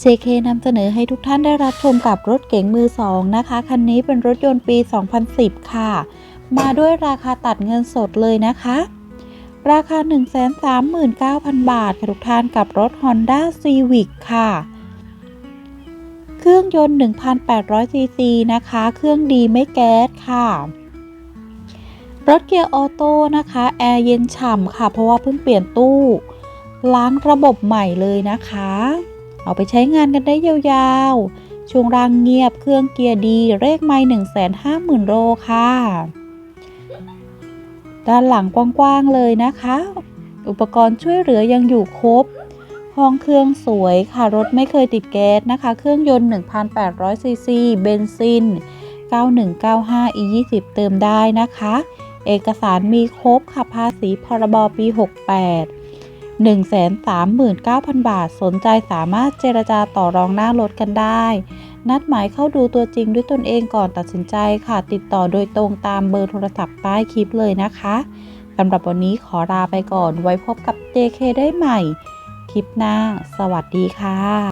JK นำเสนอให้ทุกท่านได้รับชมกับรถเก๋งมือสองนะคะ คันนี้เป็นรถยนต์ปี 2010 ค่ะ มาด้วยราคาตัดเงินสดเลยนะคะ ราคา 139,000 บาทค่ะทุกท่านกับรถ Honda Civic ค่ะ เครื่องยนต์ 1,800 ซีซีนะคะ เครื่องดีไม่แก๊สค่ะรถเกียร์ออโต้นะคะ แอร์เย็นฉ่ำค่ะ เพราะว่าเพิ่งเปลี่ยนตู้ ล้างระบบใหม่เลยนะคะ เอาไปใช้งานกันได้ยาวๆ ช่วงรางเงียบเครื่องเกียร์ดีเลขไม่150,000 โลค่ะ ด้านหลังกว้างๆเลยนะคะ อุปกรณ์ช่วยเหลือยังอยู่ครบ ห้องเครื่องสวยค่ะ รถไม่เคยติดแก๊สนะคะ เครื่องยนต์ 1,800 ซีซี เบนซิน 9195 E20 เติมได้นะคะ เอกสารมีครบค่ะภาษีพรบปี 68 139,000 บาท สนใจสามารถเจรจาต่อรองหน้ารถกันได้ นัดหมายเข้าดูตัวจริงด้วยตนเองก่อนตัดสินใจค่ะ ติดต่อโดยตรงตามเบอร์โทรศัพท์ใต้คลิปเลยนะคะสำหรับวันนี้ขอลาไปก่อน ไว้พบกับ JK ได้ใหม่ คลิปหน้า สวัสดีค่ะ